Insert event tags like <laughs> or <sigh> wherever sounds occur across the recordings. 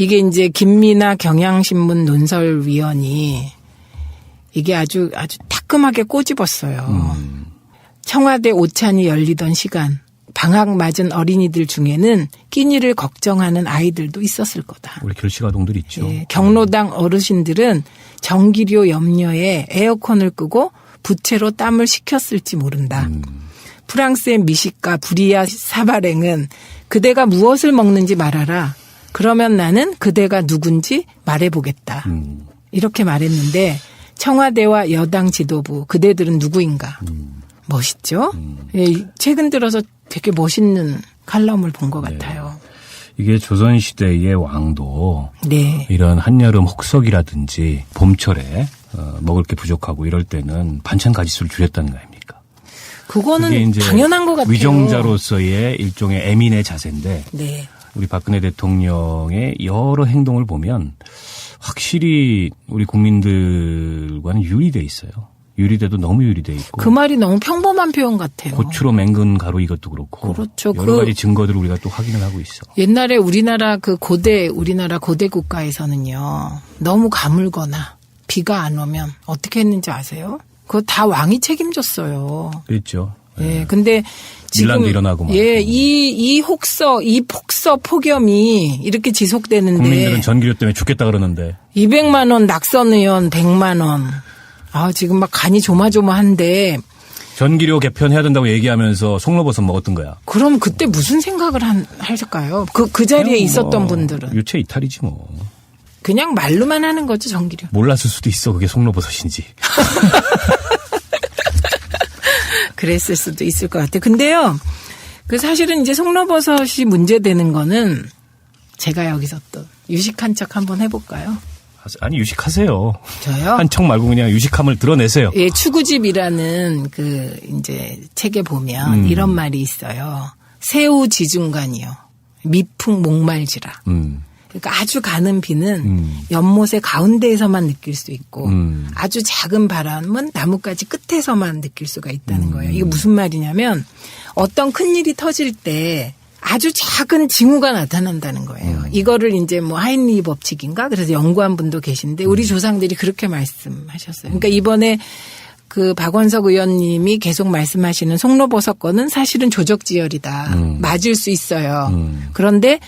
이게 이제 김미나 경향신문 논설위원이 이게 아주 아주 따끔하게 꼬집었어요. 청와대 오찬이 열리던 시간 방학 맞은 어린이들 중에는 끼니를 걱정하는 아이들도 있었을 거다. 우리 결식아동들 있죠. 예, 경로당 어르신들은 전기료 염려에 에어컨을 끄고 부채로 땀을 식혔을지 모른다. 프랑스의 미식가 브리아 사바랭은 그대가 무엇을 먹는지 말하라. 그러면 나는 그대가 누군지 말해보겠다. 음. 이렇게 말했는데 청와대와 여당 지도부 그대들은 누구인가? 멋있죠? 예, 최근 들어서 되게 멋있는 칼럼을 본 것 같아요. 이게 조선시대의 왕도 네. 이런 한여름 혹석이라든지 봄철에 어, 먹을 게 부족하고 이럴 때는 반찬 가지수를 줄였다는 거 아닙니까? 그거는 당연한 것 같아요. 위정자로서의 일종의 애민의 자세인데 네. 우리 박근혜 대통령의 여러 행동을 보면 확실히 우리 국민들과는 유리돼 있어요. 유리돼도 너무 유리돼 있고 그 말이 너무 평범한 표현 같아요. 고추로 맹근 가루 이것도 그렇고 그렇죠. 여러 그- 가지 증거들을 우리가 또 확인을 하고 있어. 옛날에 우리나라 그 고대 우리나라 고대 국가에서는요 너무 가물거나 비가 안 오면 어떻게 했는지 아세요? 그거 다 왕이 책임졌어요. 그랬죠. 예, 근데 지금 일어나고 막. 예, 이 이 혹서 이 폭서 폭염이 이렇게 지속되는데 국민들은 전기료 때문에 죽겠다 그러는데 200만 원 낙선 의원 100만 원. 아, 지금 막 간이 조마조마한데 전기료 개편해야 된다고 얘기하면서 송로버섯 먹었던 거야. 그럼 그때 무슨 생각을 한, 하실까요? 그, 그 자리에 그냥 있었던 뭐 분들은. 유체 이탈이지 뭐. 그냥 말로만 하는 거죠, 전기료. 몰랐을 수도 있어 그게 송로버섯인지. <laughs> 그랬을 수도 있을 것 같아요. 근데요, 그 사실은 이제 송로버섯이 문제되는 거는 제가 여기서 또 유식한 척 한번 해볼까요? 아니 유식하세요. 저요? 한척 말고 그냥 유식함을 드러내세요. 예, 추구집이라는 그 이제 책에 보면 음. 이런 말이 있어요. 새우 지중간이요. 미풍 목말지라. 음. 그러니까 아주 가는 비는 음. 연못의 가운데에서만 느낄 수 있고 음. 아주 작은 바람은 나뭇가지 끝에서만 느낄 수가 있다는 음. 거예요. 이게 무슨 말이냐면 어떤 큰 일이 터질 때 아주 작은 징후가 나타난다는 거예요. 음. 이거를 이제 뭐 하인리 법칙인가 그래서 연구한 분도 계신데 음. 우리 조상들이 그렇게 말씀하셨어요. 그러니까 이번에 그 박원석 의원님이 계속 말씀하시는 송로버섯 건은 사실은 조적지열이다. 음. 맞을 수 있어요. 음. 그런데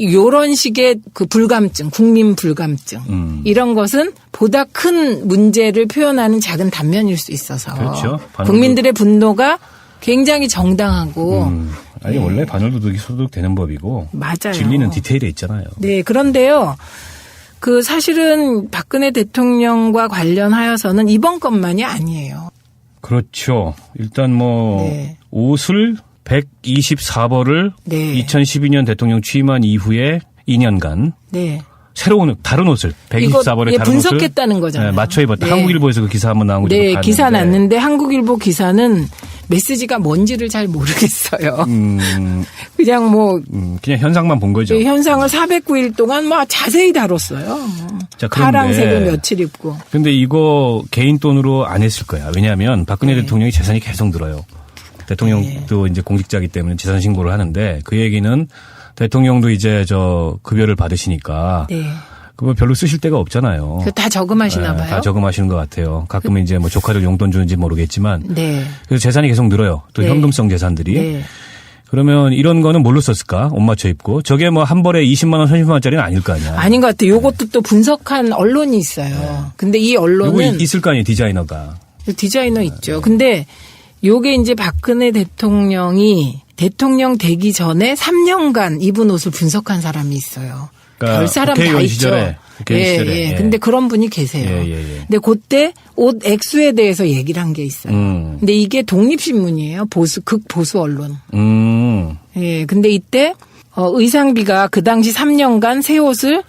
요런 식의 그 불감증, 국민 불감증 음. 이런 것은 보다 큰 문제를 표현하는 작은 단면일 수 있어서 그렇죠. 국민들의 분노가 굉장히 정당하고 음. 아니 원래 반월도둑이 소득되는 법이고 맞아요. 진리는 디테일에 있잖아요. 네, 그런데요. 그 사실은 박근혜 대통령과 관련하여서는 이번 것만이 아니에요. 그렇죠. 일단 뭐 네. 옷을 124벌을 네. 2012년 대통령 취임한 이후에 2년간 네. 새로운 다른 옷을 124벌의 예, 다른 분석했다는 옷을 거잖아요. 네, 맞춰 입었다. 네. 한국일보에서 그 기사 한번 나온 거 네. 기사 났는데 한국일보 기사는 메시지가 뭔지를 잘 모르겠어요. 음, <laughs> 그냥 뭐 음, 그냥 현상만 본 거죠. 이 현상을 409일 동안 뭐 자세히 다뤘어요. 자, 그런데- 파랑색을 며칠 입고. 근데 이거 개인 돈으로 안 했을 거야. 왜냐하면 박근혜 대통령이 재산이 계속 늘어요. 대통령도 이제 공직자이기 때문에 재산 신고를 하는데 그 얘기는 대통령도 이제 저 급여를 받으시니까 네. 그거 별로 쓰실 데가 없잖아요. 그다 저금하시나 네, 봐요. 다 저금하시는 것 같아요. 가끔은 이제 뭐 조카들 용돈 주는지 모르겠지만 네. 그래서 재산이 계속 늘어요. 또 네. 현금성 재산들이. 네. 그러면 이런 거는 뭘로 썼을까? 옷 맞춰 입고. 저게 뭐 한 벌에 20만 원, 30만 원짜리는 아닐 거 아니야. 아닌 것 같아요. 요것도 또 분석한 언론이 있어요. 근데 이 언론은 있을 거 아니에요, 디자이너가. 디자이너 있죠. 근데 요게 이제 박근혜 대통령이 대통령 되기 전에 3년간 입은 옷을 분석한 사람이 있어요. 그러니까 별 사람 다 있죠. 예, 예. 예. 근데 그런 분이 계세요. 예, 예, 예. 근데 그때 옷 액수에 대해서 얘기를 한 게 있어요. 음. 근데 이게 독립신문이에요. 보수, 극보수 언론. 음. 예, 근데 이때 어, 의상비가 그 당시 3년간 새 옷을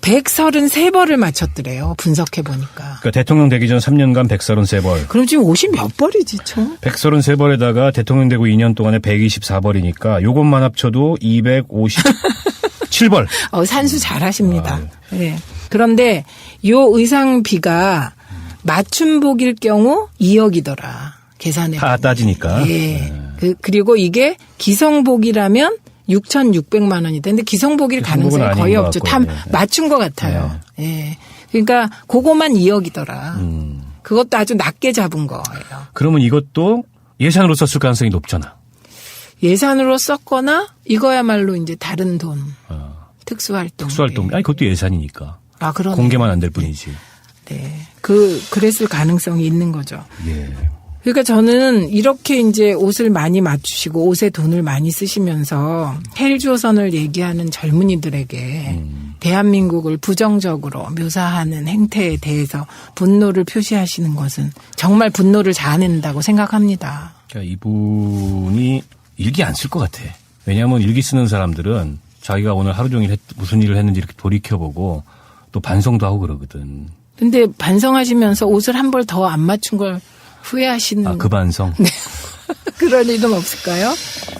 133벌을 맞췄더래요. 분석해 보니까. 그러니까 대통령 되기 전 3년간 133벌. 그럼 지금 옷이 몇 벌이지, 총? 133벌에다가 대통령 되고 2년 동안에 124벌이니까 요것만 합쳐도 257벌. <laughs> 어, 산수 잘하십니다. 예. 그런데 요 의상비가 맞춤복일 경우 2억이더라. 계산해. 다 따지니까. 예. 그, 그리고 이게 기성복이라면 6,600만 원이 되는데 기성복일 가능성이 거의 것 없죠. 다 네, 네. 맞춘 것 같아요. 예. 그러니까 그거만 2억이더라. 음. 그것도 아주 낮게 잡은 거예요. 그러면 이것도 예산으로 썼을 가능성이 높잖아. 예산으로 썼거나 이거야말로 이제 다른 돈 어, 특수활동. 특수활동. 아니 그것도 예산이니까. 아 그러네. 공개만 안 될 뿐이지. 네. 그 그랬을 가능성이 있는 거죠. 예. 그러니까 저는 이렇게 이제 옷을 많이 맞추시고 옷에 돈을 많이 쓰시면서 헬조선을 얘기하는 젊은이들에게 대한민국을 부정적으로 묘사하는 행태에 대해서 분노를 표시하시는 것은 정말 분노를 자아낸다고 생각합니다. 그러니까 이분이 일기 안 쓸 것 같아. 왜냐하면 일기 쓰는 사람들은 자기가 오늘 하루 종일 했- 무슨 일을 했는지 이렇게 돌이켜보고 또 반성도 하고 그러거든. 근데 반성하시면서 옷을 한 벌 더 안 맞춘 걸 후회하시는 아, 그 반성. <laughs> 그럴 일은 없을까요?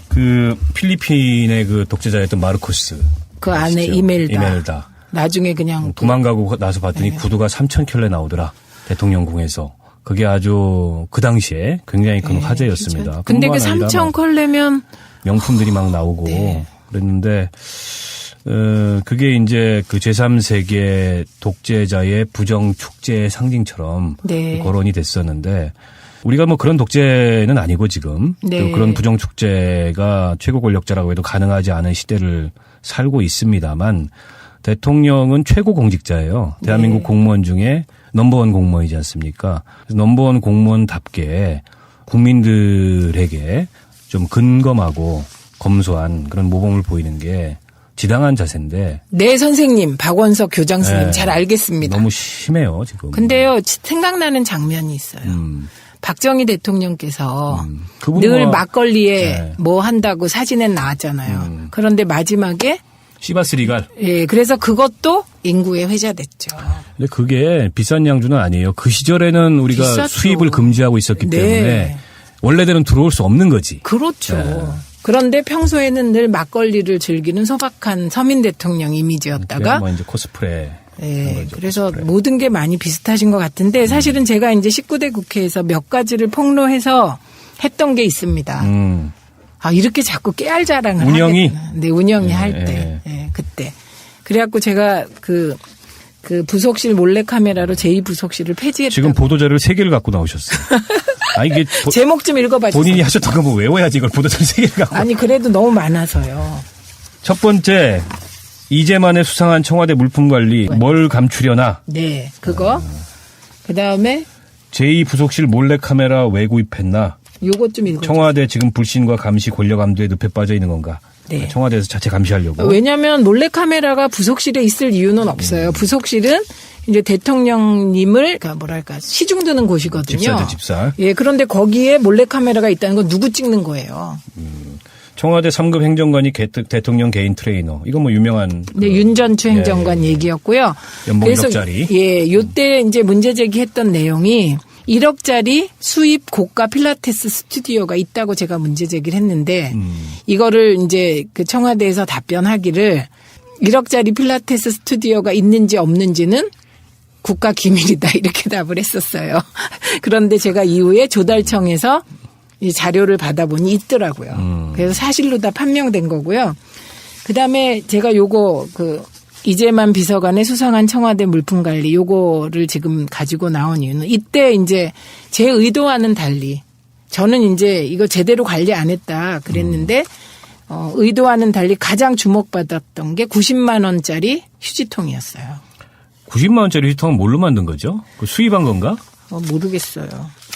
그 필리핀의 그 독재자였던 마르코스. 그 안에 아시죠? 이멜다. 이멜다. 나중에 그냥 도망가고 나서 봤더니 네. 구두가 3천 켤레 나오더라. 대통령궁에서. 그게 아주 그 당시에 굉장히 큰 화제였습니다. 네, 근데 그 뿐만 아니라 삼천 막 컬레면 명품들이 막 나오고 네. 그랬는데 어 그게 이제 그 제3세계 독재자의 부정 축제의 상징처럼 네. 거론이 됐었는데 우리가 뭐 그런 독재는 아니고 지금 네. 또 그런 부정 축제가 최고 권력자라고 해도 가능하지 않은 시대를 살고 있습니다만 대통령은 최고 공직자예요. 대한민국 네. 공무원 중에 넘버원 공무원이지 않습니까? 그래서 넘버원 공무원답게 국민들에게 좀 근검하고 검소한 그런 모범을 보이는 게 지당한 자세인데 네 선생님 박원석 교장 선생님 네. 잘 알겠습니다. 너무 심해요 지금. 근데요 지- 생각나는 장면이 있어요. 음, 박정희 대통령께서 음. 늘 뭐- 막걸리에 네. 뭐 한다고 사진에 나왔잖아요. 음. 그런데 마지막에 시바스 리갈. 예 그래서 그것도 인구에 회자됐죠. 근데 그게 비싼 양주는 아니에요. 그 시절에는 우리가 비쌌죠. 수입을 금지하고 있었기 네. 때문에 원래대로는 들어올 수 없는 거지. 그렇죠. 네. 그런데 평소에는 늘 막걸리를 즐기는 소박한 서민 대통령 이미지였다가 뭐 이제 코스프레. 예, 한 거죠, 그래서 코스프레. 모든 게 많이 비슷하신 것 같은데 사실은 제가 이제 19대 국회에서 몇 가지를 폭로해서 했던 게 있습니다. 음. 아, 이렇게 자꾸 깨알 자랑을 운영이? 하겠구나. 네, 운영이 예, 할 때. 예, 그때. 그래갖고 제가 그, 그 부속실 몰래 카메라로 제2 부속실을 폐지했다. 지금 보도자료를 세 개를 갖고 나오셨어요. <laughs> 아 이게 <laughs> 보- 제목 좀 읽어봐 주세요. 본인이 하셨던 거뭐 외워야지 이걸 보도자료 세 개를 갖고. 아니, 그래도 너무 많아서요. 첫 번째 이제만의 수상한 청와대 물품 관리 뭘 감추려나 네, 그거. 그 다음에 제2 부속실 몰래 카메라 왜 구입했나 요것 좀 읽어주세요. 청와대 지금 불신과 감시 권력암두에 늪에 빠져 있는 건가 네. 청와대에서 자체 감시하려고 왜냐하면 몰래 카메라가 부속실에 있을 이유는 없어요. 부속실은 이제 대통령님을 그러니까 뭐랄까 시중 드는 곳이거든요. 집사죠, 집사. 예, 그런데 거기에 몰래 카메라가 있다는 건 누구 찍는 거예요? 청와대 3급 행정관이 개- 대통령 개인 트레이너 이건 뭐 유명한 네, 그- 윤전추 예, 행정관 예. 얘기였고요. 연봉 그래서 1억짜리. 예, 요때 이제 문제 제기했던 내용이 1억짜리 수입 고가 필라테스 스튜디오가 있다고 제가 문제 제기를 했는데 음. 이거를 이제 그 청와대에서 답변하기를 1억짜리 필라테스 스튜디오가 있는지 없는지는 국가 기밀이다 <laughs> 이렇게 답을 했었어요. <laughs> 그런데 제가 이후에 조달청에서 이 자료를 받아보니 있더라고요. 음. 그래서 사실로 다 판명된 거고요. 그 다음에 제가 요거 그 이재만 비서관의 수상한 청와대 물품 관리 요거를 지금 가지고 나온 이유는 이때 이제 제 의도와는 달리 저는 이제 이거 제대로 관리 안 했다 그랬는데 어, 의도와는 달리 가장 주목받았던 게 90만 원짜리 휴지통이었어요. 90만 원짜리 휴통은 뭘로 만든 거죠? 그 수입한 건가? 어, 모르겠어요.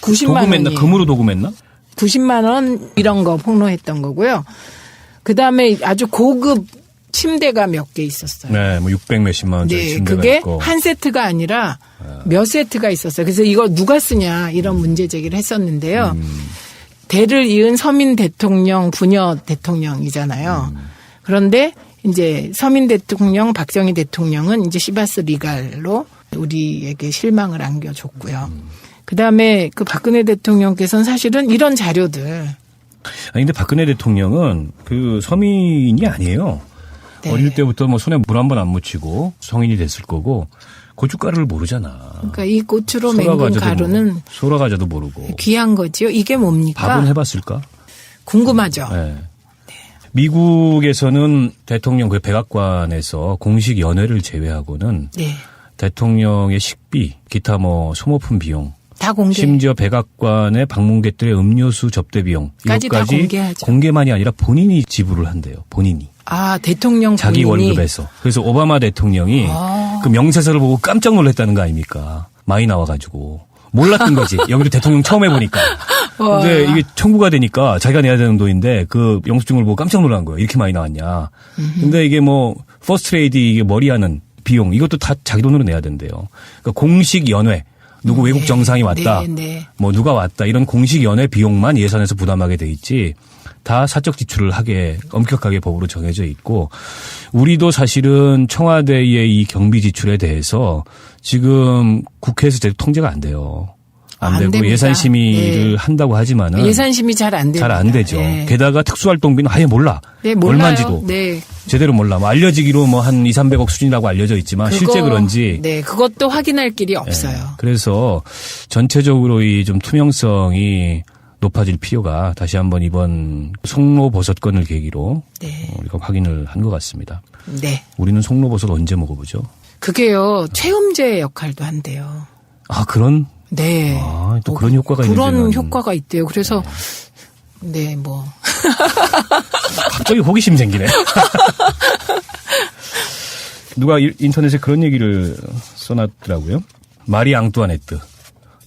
90만 도금했나? 원이 금으로 도금했나? 90만 원 이런 거 폭로했던 거고요. 그 다음에 아주 고급 침대가 몇 개 있었어요. 네, 뭐 600 몇십만 원짜리 네, 침대가 그게 있고. 한 세트가 아니라 몇 세트가 있었어요. 그래서 이거 누가 쓰냐 이런 문제 제기를 했었는데요. 음. 대를 이은 서민 대통령 부녀 대통령이잖아요. 음. 그런데 이제 서민 대통령 박정희 대통령은 이제 시바스 리갈로 우리에게 실망을 안겨줬고요. 음. 그 다음에 그 박근혜 대통령께서는 사실은 이런 자료들 아니 근데 박근혜 대통령은 그 서민이 아니에요. 네. 어릴 때부터 뭐 손에 물 한 번 안 묻히고 성인이 됐을 거고 고춧가루를 모르잖아. 그러니까 이 소라 맹근 가루는 모르고, 소라 과자도 모르고. 귀한 거지요. 이게 뭡니까? 밥은 해봤을까? 궁금하죠. 네. 미국에서는 대통령 그 백악관에서 공식 연회를 제외하고는 네. 대통령의 식비, 기타 뭐 소모품 비용, 다 공개. 심지어 백악관의 방문객들의 음료수 접대 비용 까지 다 공개하죠. 공개만이 아니라 본인이 지불을 한대요. 본인이 아, 대통령 자기 본인이 월급에서. 그래서 오바마 대통령이 아. 그 명세서를 보고 깜짝 놀랐다는 거 아닙니까? 많이 나와가지고 몰랐던 거지. <laughs> 여기도 대통령 처음 해보니까. 근데 이게 청구가 되니까 자기가 내야 되는 돈인데 그 영수증을 보고 깜짝 놀란 거예요. 이렇게 많이 나왔냐. 근데 이게 뭐 퍼스트 레이디 이게 머리하는 비용 이것도 다 자기 돈으로 내야 된대요. 그러니까 공식 연회 누구 외국 정상이 왔다. 네, 네. 뭐 누가 왔다 이런 공식 연회 비용만 예산에서 부담하게 돼 있지 다 사적 지출을 하게 엄격하게 법으로 정해져 있고 우리도 사실은 청와대의 이 경비 지출에 대해서 지금 국회에서 제대로 통제가 안 돼요. 안, 안 되고 됩니다. 예산 심의를 네. 한다고 하지만은 예산심이 잘안 됩니다. 잘안 되죠. 네. 게다가 특수활동비는 아예 몰라. 네. 얼마인지도 네. 제대로 몰라. 뭐 알려지기로 뭐 한 2, 300억 수준이라고 알려져 있지만 실제 그거- 그런지 네, 그것도 확인할 길이 없어요. 예. 그래서 전체적으로 이 좀 투명성이 높아질 필요가 다시 한번 이번 송로버섯 건을 계기로 네. 어, 우리가 확인을 한 것 같습니다. 네. 우리는 송로버섯 언제 먹어보죠? 그게요, 최음제 역할도 한대요. 아 그런 네. 아, 또 어, 그런 효과가 그런 있는지는- 효과가 있대요. 그래서 네, 뭐 <laughs> 갑자기 호기심 생기네. <laughs> 누가 일- 인터넷에 그런 얘기를 써놨더라고요. 마리 앙뚜아네트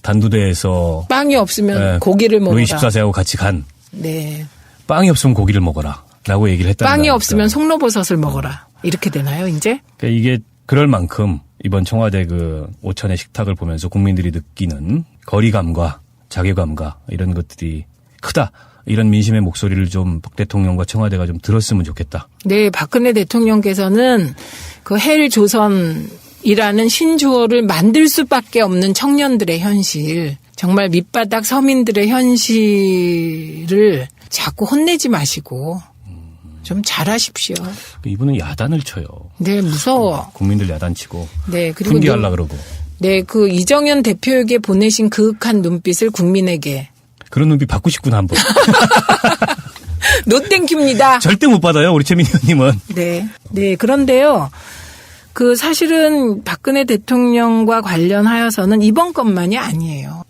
단두대에서 빵이 없으면 예, 고기를 먹어라. 루이 14세하고 같이 간 네. 빵이 없으면 고기를 먹어라. 라고 얘기를 했다. 빵이 없으면 송로버섯을 먹어라. 이렇게 되나요, 이제? 그러니까 이게 그럴 만큼 이번 청와대 그 오천의 식탁을 보면서 국민들이 느끼는 거리감과 자괴감과 이런 것들이 크다. 이런 민심의 목소리를 좀 박 대통령과 청와대가 좀 들었으면 좋겠다. 네, 박근혜 대통령께서는 그 헬 조선 이라는 신조어를 만들 수밖에 없는 청년들의 현실, 정말 밑바닥 서민들의 현실을 자꾸 혼내지 마시고 좀 잘하십시오. 이분은 야단을 쳐요. 네, 무서워. 국민들 야단치고 네, 그리고 눈- 그러고 네, 그 이정현 대표에게 보내신 그윽한 눈빛을 국민에게 그런 눈빛 받고 싶구나 한번. <laughs> 노땡큐입니다. 절대 못 받아요 우리 최민희 의원님은. 네. 네. 그런데요. 그 사실은 박근혜 대통령과 관련하여서는 이번 것만이 아니에요.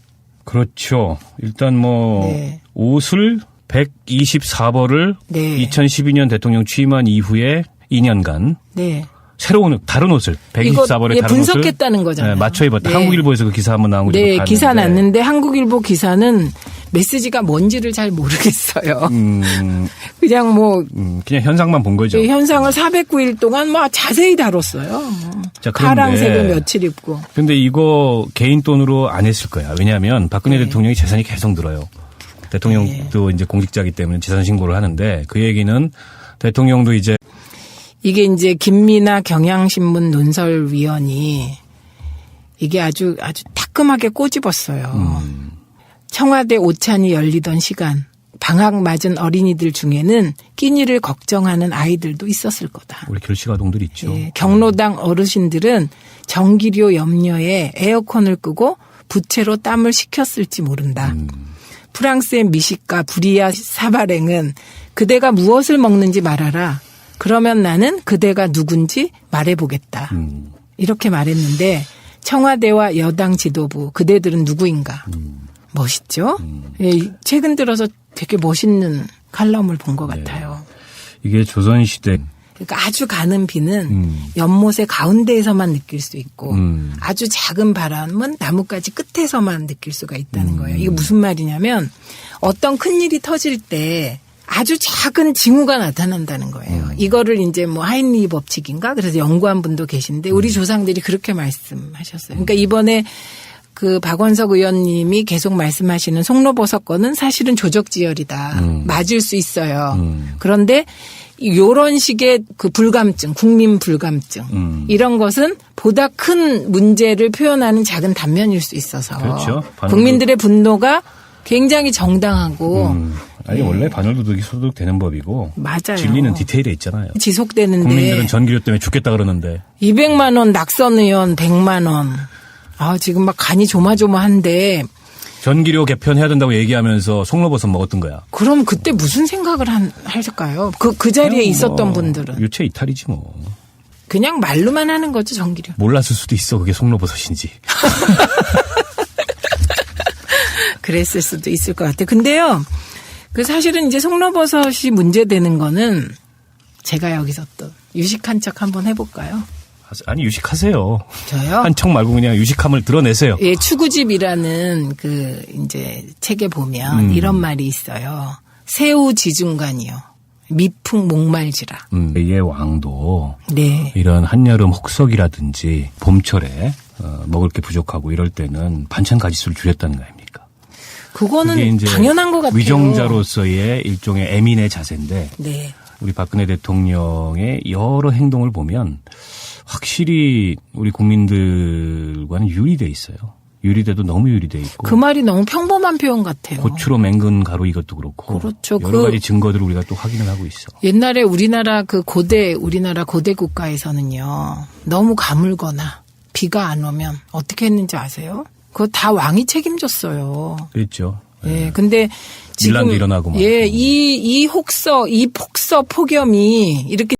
그렇죠. 일단 뭐 네. 옷을 124벌을 네. 2012년 대통령 취임한 이후에 2년간 네. 새로운 다른 옷을 124벌의 예, 다른 분석했다는 옷을 거잖아요. 네, 맞춰 입었다. 네. 한국일보에서 그 기사 한번 나온 거 네. 기사 났는데 한국일보 기사는 메시지가 뭔지를 잘 모르겠어요. 음, <laughs> 그냥 뭐 음, 그냥 현상만 본 거죠. 이 현상을 409일 동안 뭐 자세히 다뤘어요. 뭐. 자, 파랑색을 며칠 입고. 근데 이거 개인 돈으로 안 했을 거야. 왜냐하면 박근혜 네. 대통령이 재산이 계속 늘어요. 대통령도 이제 공직자기 때문에 재산 신고를 하는데 그 얘기는 대통령도 이제 이게 이제 김미나 경향신문 논설위원이 이게 아주 아주 따끔하게 꼬집었어요. 청와대 오찬이 열리던 시간 방학 맞은 어린이들 중에는 끼니를 걱정하는 아이들도 있었을 거다. 우리 결식아동들 있죠. 예, 경로당 어르신들은 전기료 염려에 에어컨을 끄고 부채로 땀을 식혔을지 모른다. 프랑스의 미식가 브리아 사바랭은 그대가 무엇을 먹는지 말하라. 그러면 나는 그대가 누군지 말해보겠다. 음, 이렇게 말했는데 청와대와 여당 지도부 그대들은 누구인가? 멋있죠? 예, 최근 들어서 되게 멋있는 칼럼을 본 것 같아요. 이게 조선시대 그러니까 아주 가는 비는 음. 연못의 가운데에서만 느낄 수 있고 음. 아주 작은 바람은 나뭇가지 끝에서만 느낄 수가 있다는 음. 거예요. 이게 무슨 말이냐면 어떤 큰 일이 터질 때 아주 작은 징후가 나타난다는 거예요. 음. 이거를 이제 뭐 하인리 법칙인가 그래서 연구한 분도 계신데 음. 우리 조상들이 그렇게 말씀하셨어요. 그러니까 이번에 그 박원석 의원님이 계속 말씀하시는 송로버섯 건은 사실은 조적지열이다. 음. 맞을 수 있어요. 음. 그런데 요런 식의 그 불감증, 국민 불감증 음. 이런 것은 보다 큰 문제를 표현하는 작은 단면일 수 있어서 그렇죠. 국민들의 분노가 굉장히 정당하고 음, 아니 원래 반월도둑이 소득되는 법이고 맞아요. 진리는 디테일에 있잖아요. 지속되는데 국민들은 전기료 때문에 죽겠다 그러는데 200만 원 낙선 의원 100만 원. 아, 지금 막 간이 조마조마한데 전기료 개편해야 된다고 얘기하면서 송로버섯 먹었던 거야. 그럼 그때 무슨 생각을 한, 하실까요? 그, 그 자리에 있었던 뭐 분들은. 유체 이탈이지 뭐. 그냥 말로만 하는 거죠, 전기료. 몰랐을 수도 있어. 그게 송로버섯인지. <laughs> 그랬을 수도 있을 것 같아요. 근데요, 그 사실은 이제 송로버섯이 문제되는 거는 제가 여기서 또 유식한 척 한번 해볼까요? 아니 유식하세요. 저요? 한척 말고 그냥 유식함을 드러내세요. 예, 추구집이라는 그 이제 책에 보면 음. 이런 말이 있어요. 새우 지중간이요. 미풍 목말지라. 음, 의 왕도 네. 이런 한여름 혹석이라든지 봄철에 어, 먹을 게 부족하고 이럴 때는 반찬 가지수를 줄였다는 거 아닙니까? 그거는 당연한 것 같아요. 위정자로서의 일종의 애민의 자세인데 네. 우리 박근혜 대통령의 여러 행동을 보면 확실히 우리 국민들과는 유리돼 있어요. 유리돼도 너무 유리돼 있고 그 말이 너무 평범한 표현 같아요. 고추로 맹근 가루 이것도 그렇고 그렇죠. 여러 그- 가지 증거들을 우리가 또 확인을 하고 있어. 옛날에 우리나라 그 고대 우리나라 고대 국가에서는요 너무 가물거나 비가 안 오면 어떻게 했는지 아세요? 그거 다 왕이 책임졌어요. 그렇죠. 예, 근데 지금 일어나고 막. 예, 이 이 혹서 이 폭서 폭염이 이렇게